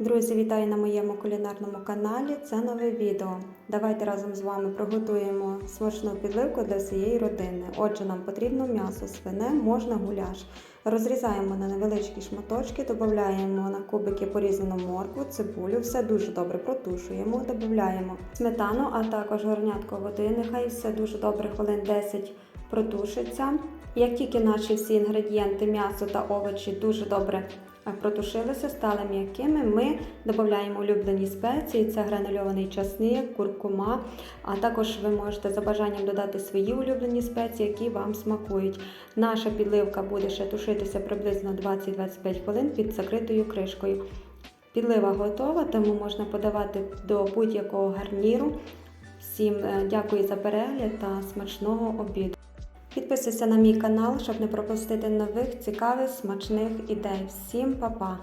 Друзі, вітаю на моєму кулінарному каналі. Це нове відео. Давайте разом з вами приготуємо смачну підливку для всієї родини. Отже, нам потрібно м'ясо свине, можна гуляш. Розрізаємо на невеличкі шматочки, додаємо на кубики порізану моркву, цибулю, все дуже добре протушуємо, додаємо сметану, а також горнятко води. Нехай все дуже добре, хвилин 10 протушиться. Як тільки наші всі інгредієнти, м'ясо та овочі дуже добре е, протушилися, стали м'якими, ми додаємо улюблені спеції, це гранульований часник, куркума, а також ви можете за бажанням додати свої улюблені спеції, які вам смакують. Наша підливка буде ще тушитися приблизно 20-25 хвилин під закритою кришкою. Підлива готова, тому можна подавати до будь-якого гарніру. Всім е, дякую за перегляд та смачного обіду. Підписуйся на мій канал, щоб не пропустити нових цікавих смачних ідей. Всім па-па!